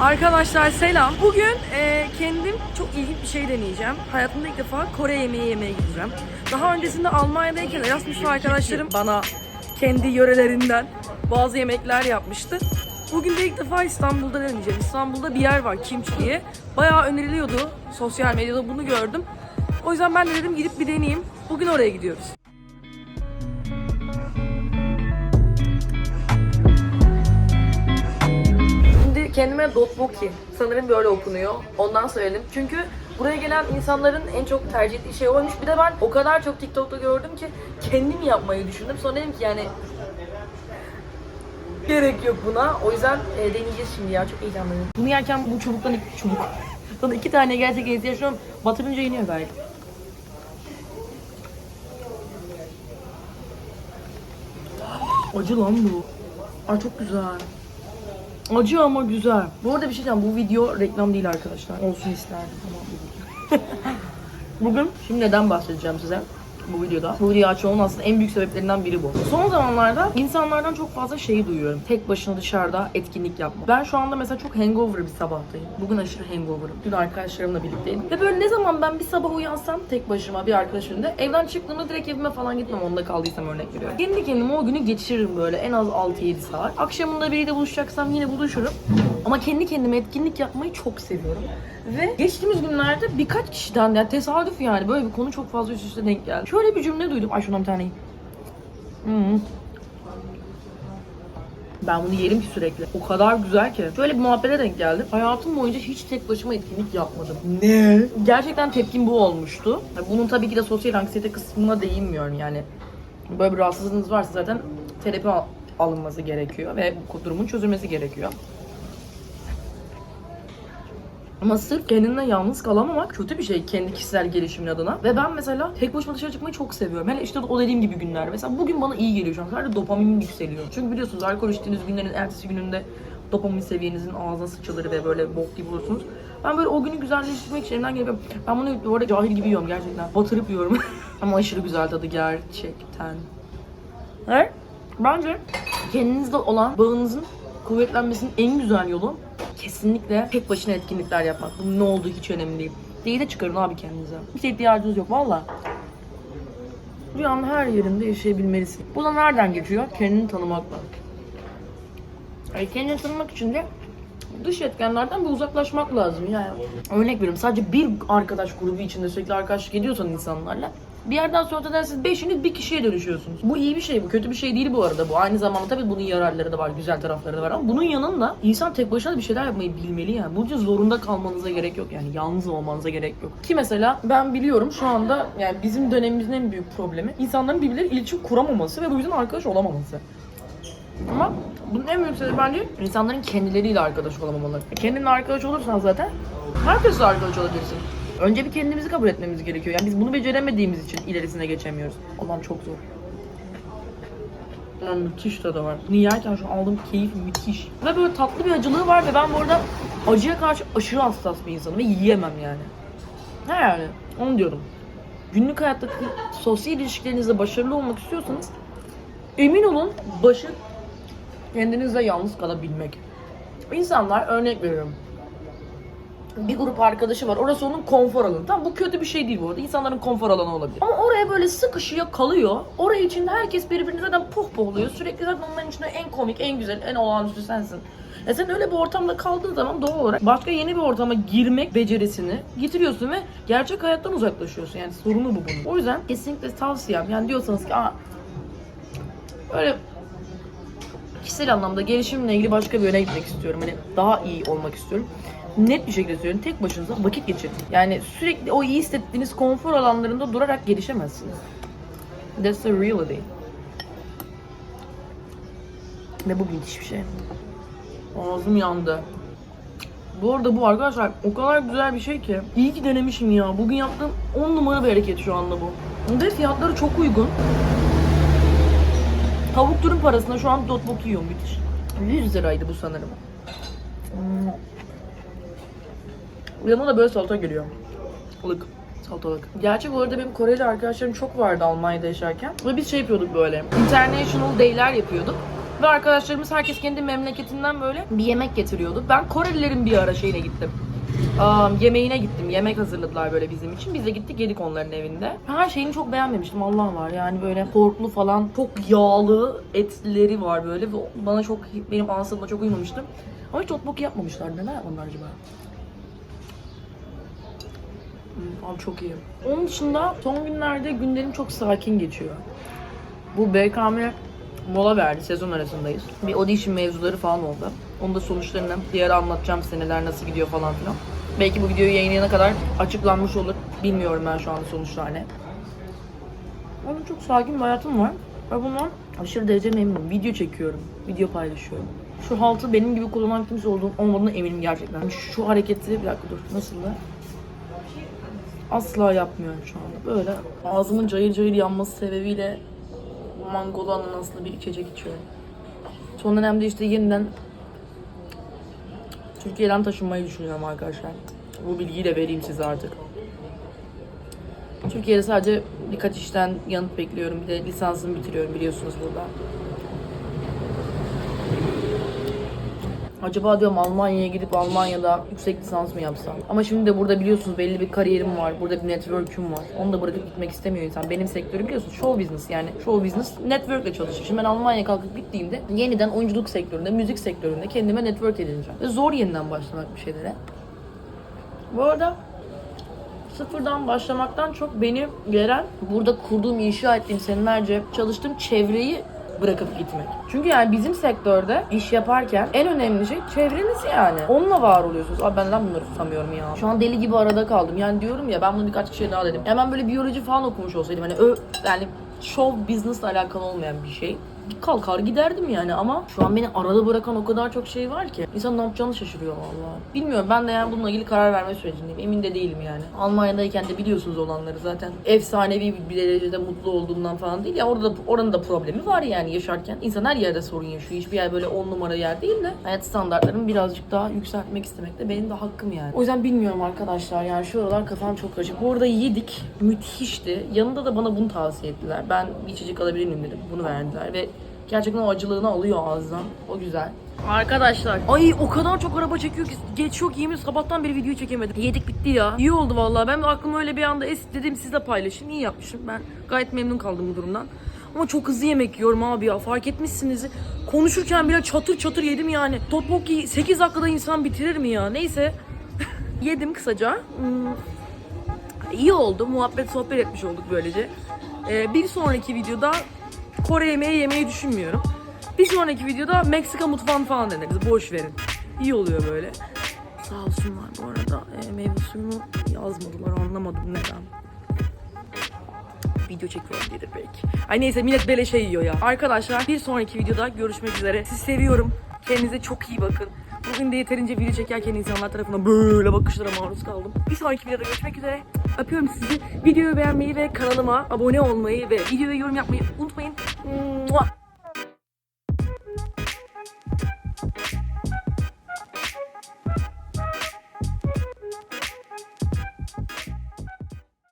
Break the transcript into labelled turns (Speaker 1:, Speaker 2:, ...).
Speaker 1: Arkadaşlar selam. Bugün e, kendim çok ilginç bir şey deneyeceğim. Hayatımda ilk defa Kore yemeği yemeye gideceğim. Daha öncesinde Almanya'dayken Erasmus'lu arkadaşlarım bana kendi yörelerinden bazı yemekler yapmıştı. Bugün de ilk defa İstanbul'da deneyeceğim. İstanbul'da bir yer var Kimchi diye. Bayağı öneriliyordu. Sosyal medyada bunu gördüm. O yüzden ben de dedim gidip bir deneyeyim. Bugün oraya gidiyoruz. Kendime Dotboki. Sanırım böyle okunuyor. Ondan söyledim. Çünkü buraya gelen insanların en çok tercih ettiği şey oymuş. Bir de ben o kadar çok TikTok'ta gördüm ki kendim yapmayı düşündüm. Sonra dedim ki yani gerek yok buna. O yüzden e, deneyeceğiz şimdi ya. Çok heyecanlıyım. Bunu yerken bu çubuktan iki çubuk. Sonra iki tane gerçekten ihtiyaçlıyorum. Batırınca iniyor gayet. Acı lan bu. Ay çok güzel. Acı ama güzel. Bu arada bir şey diyeceğim. Bu video reklam değil arkadaşlar. Olsun isterdim video. Bugün şimdi neden bahsedeceğim size bu videoda. Bu videoyu açmamın aslında en büyük sebeplerinden biri bu. Son zamanlarda insanlardan çok fazla şey duyuyorum. Tek başına dışarıda etkinlik yapma. Ben şu anda mesela çok hangover bir sabahtayım. Bugün aşırı hangover'ım. Dün arkadaşlarımla birlikteydim. Ve böyle ne zaman ben bir sabah uyansam tek başıma bir arkadaş önünde evden çıktığımda direkt evime falan gitmem. Onda kaldıysam örnek veriyorum. Kendi kendime o günü geçiririm böyle en az 6-7 saat. Akşamında biriyle buluşacaksam yine buluşurum. Ama kendi kendime etkinlik yapmayı çok seviyorum. Ve geçtiğimiz günlerde birkaç kişiden yani tesadüf yani böyle bir konu çok fazla üst üste denk geldi. Şöyle bir cümle duydum. Ay şundan bir tane. Hmm. Ben bunu yerim ki sürekli. O kadar güzel ki. Şöyle bir muhabbete denk geldim. Hayatım boyunca hiç tek başıma etkinlik yapmadım. Ne? Gerçekten tepkim bu olmuştu. Bunun tabii ki de sosyal anksiyete kısmına değinmiyorum yani. Böyle bir rahatsızlığınız varsa zaten terapi al- alınması gerekiyor ve bu durumun çözülmesi gerekiyor. Ama sırf kendinle yalnız kalamamak kötü bir şey kendi kişisel gelişimin adına. Ve ben mesela tek başıma dışarı çıkmayı çok seviyorum. Hele işte o dediğim gibi günler. Mesela bugün bana iyi geliyor şu an. Sadece dopaminim yükseliyor. Çünkü biliyorsunuz alkol içtiğiniz günlerin ertesi gününde dopamin seviyenizin ağzına sıçılır ve böyle bok gibi olursunuz. Ben böyle o günü güzelleştirmek için elimden geliyorum. Ben bunu bu arada cahil gibi yiyorum gerçekten. Batırıp yiyorum. Ama aşırı güzel tadı gerçekten. Evet. Bence kendinizde olan bağınızın kuvvetlenmesinin en güzel yolu kesinlikle tek başına etkinlikler yapmak. Bunun ne olduğu hiç önemli değil. Değil de çıkarın abi kendinize. Hiç ihtiyacınız yok valla. Dünyanın her yerinde yaşayabilmelisin. Bu da nereden geçiyor? Kendini tanımakla. Yani kendini tanımak için de dış etkenlerden bir uzaklaşmak lazım yani. Örnek veriyorum sadece bir arkadaş grubu içinde sürekli arkadaşlık ediyorsan insanlarla bir yerden sonra da siz beşiniz bir kişiye dönüşüyorsunuz. Bu iyi bir şey, bu kötü bir şey değil bu arada. Bu aynı zamanda tabii bunun yararları da var, güzel tarafları da var ama bunun yanında insan tek başına bir şeyler yapmayı bilmeli yani. Bunun için zorunda kalmanıza gerek yok yani yalnız olmanıza gerek yok. Ki mesela ben biliyorum şu anda yani bizim dönemimizin en büyük problemi insanların birbirleriyle iletişim kuramaması ve bu yüzden arkadaş olamaması. Ama bunun en büyük sebebi bence insanların kendileriyle arkadaş olamamaları. Kendinle arkadaş olursan zaten herkesle arkadaş olabilirsin. Önce bir kendimizi kabul etmemiz gerekiyor. Yani biz bunu beceremediğimiz için ilerisine geçemiyoruz. Allah'ım çok zor. Lan müthiş tadı var. Bunu yerken şu aldığım keyif müthiş. Ve böyle tatlı bir acılığı var ve ben bu arada acıya karşı aşırı hassas bir insanım ve yiyemem yani. Yani? Onu diyorum. Günlük hayattaki sosyal ilişkilerinizde başarılı olmak istiyorsanız emin olun başı kendinizle yalnız kalabilmek. İnsanlar örnek veriyorum. Bir grup arkadaşı var. Orası onun konfor alanı. Tamam bu kötü bir şey değil bu arada. İnsanların konfor alanı olabilir. Ama oraya böyle sıkışıyor, kalıyor. Oraya içinde herkes birbirini zaten pohpohluyor. Sürekli zaten onların içinde en komik, en güzel, en olağanüstü sensin. E sen öyle bir ortamda kaldığın zaman doğal olarak başka yeni bir ortama girmek becerisini getiriyorsun ve gerçek hayattan uzaklaşıyorsun. Yani sorunu bu bunun. O yüzden kesinlikle tavsiyem. Yani diyorsanız ki Aa, öyle kişisel anlamda gelişimle ilgili başka bir yöne gitmek istiyorum. Hani daha iyi olmak istiyorum. Net bir şekilde söylüyorum. Tek başınıza vakit geçirin. Yani sürekli o iyi hissettiğiniz konfor alanlarında durarak gelişemezsiniz. That's the reality. Ve bu müthiş bir şey. Ağzım yandı. Bu arada bu arkadaşlar o kadar güzel bir şey ki. İyi ki denemişim ya. Bugün yaptığım 10 numara bir hareket şu anda bu. Ve fiyatları çok uygun. Tavuk dürüm parasına şu an dotbok yiyorum müthiş. 100 liraydı bu sanırım. Hmm. Yanına da böyle salata geliyor. Ilık. Salatalık. Gerçi bu arada benim Koreli arkadaşlarım çok vardı Almanya'da yaşarken. Ve biz şey yapıyorduk böyle. International Day'ler yapıyorduk. Ve arkadaşlarımız herkes kendi memleketinden böyle bir yemek getiriyordu. Ben Korelilerin bir ara şeyine gittim. Aa, yemeğine gittim. Yemek hazırladılar böyle bizim için. Biz de gittik yedik onların evinde. Her şeyini çok beğenmemiştim. Allah var yani böyle porklu falan çok yağlı etleri var böyle. Ve bana çok benim tadıma çok uymamıştı. Ama hiç totbok yapmamışlar. Neler yapmadılar acaba? Hmm, Abi çok iyi. Onun dışında son günlerde günlerim çok sakin geçiyor. Bu BKM mola verdi. Sezon arasındayız. Bir audition mevzuları falan oldu. Onun da sonuçlarını ara anlatacağım size neler nasıl gidiyor falan filan. Belki bu videoyu yayınlayana kadar açıklanmış olur. Bilmiyorum ben şu anda sonuçlar ne. Ama çok sakin bir hayatım var. Ve bundan aşırı derece memnunum. Video çekiyorum. Video paylaşıyorum. Şu haltı benim gibi kullanan kimse olduğum olmadığına eminim gerçekten. Şu hareketi bir dakika dur. Nasıl da? Asla yapmıyorum şu anda. Böyle ağzımın cayır cayır yanması sebebiyle mangolu ananaslı bir içecek içiyorum. Son dönemde işte yeniden Türkiye'den taşınmayı düşünüyorum arkadaşlar. Bu bilgiyi de vereyim size artık. Türkiye'de sadece birkaç işten yanıt bekliyorum. Bir de lisansımı bitiriyorum biliyorsunuz burada. Acaba diyorum Almanya'ya gidip Almanya'da yüksek lisans mı yapsam? Ama şimdi de burada biliyorsunuz belli bir kariyerim var. Burada bir network'üm var. Onu da bırakıp gitmek istemiyor insan. Benim sektörüm biliyorsunuz show business yani. Show business network'le çalışıyor. Şimdi ben Almanya'ya kalkıp gittiğimde yeniden oyunculuk sektöründe, müzik sektöründe kendime network edineceğim. Ve zor yeniden başlamak bir şeylere. Bu arada sıfırdan başlamaktan çok beni gelen burada kurduğum, inşa ettiğim senelerce çalıştığım çevreyi bırakıp gitmek. Çünkü yani bizim sektörde iş yaparken en önemli şey çevreniz yani. Onunla var oluyorsunuz. Abi ben neden bunları tutamıyorum ya. Şu an deli gibi arada kaldım. Yani diyorum ya ben bunu birkaç kişiye daha dedim. Hemen böyle biyoloji falan okumuş olsaydım hani ö, yani show business alakalı olmayan bir şey kalkar giderdim yani ama şu an beni arada bırakan o kadar çok şey var ki insan ne yapacağını şaşırıyor vallahi. Bilmiyorum ben de yani bununla ilgili karar verme sürecindeyim. Emin de değilim yani. Almanya'dayken de biliyorsunuz olanları zaten. Efsanevi bir derecede mutlu olduğumdan falan değil ya orada oranın da problemi var yani yaşarken. İnsan her yerde sorun yaşıyor. Hiçbir yer böyle on numara yer değil de hayat standartlarını birazcık daha yükseltmek istemek de benim de hakkım yani. O yüzden bilmiyorum arkadaşlar yani şu aralar kafam çok karışık. Bu arada yedik. Müthişti. Yanında da bana bunu tavsiye ettiler. Ben içecek alabilir miyim dedim. Bunu verdiler ve Gerçekten o acılığını alıyor ağızdan. O güzel. Arkadaşlar. Ay o kadar çok araba çekiyor ki geçiyor ki yemin sabahtan beri video çekemedim. Yedik bitti ya. İyi oldu vallahi. Ben de aklıma öyle bir anda es dedim sizle paylaşayım. İyi yapmışım. Ben gayet memnun kaldım bu durumdan. Ama çok hızlı yemek yiyorum abi ya. Fark etmişsiniz. Konuşurken bile çatır çatır yedim yani. Totbokki 8 dakikada insan bitirir mi ya? Neyse. yedim kısaca. Hmm. İyi oldu. Muhabbet sohbet etmiş olduk böylece. Ee, bir sonraki videoda Kore yemeği yemeyi düşünmüyorum. Bir sonraki videoda Meksika mutfağını falan deneriz. Boş verin. İyi oluyor böyle. Sağ olsunlar bu arada. E, meyve suyunu yazmadılar. Anlamadım neden. Video çekiyorum diye belki. Ay neyse millet böyle şey yiyor ya. Arkadaşlar bir sonraki videoda görüşmek üzere. Sizi seviyorum. Kendinize çok iyi bakın. Bugün de yeterince video çekerken insanlar tarafından böyle bakışlara maruz kaldım. Bir sonraki videoda görüşmek üzere. Öpüyorum sizi. Videoyu beğenmeyi ve kanalıma abone olmayı ve videoya yorum yapmayı unutmayın. 哇。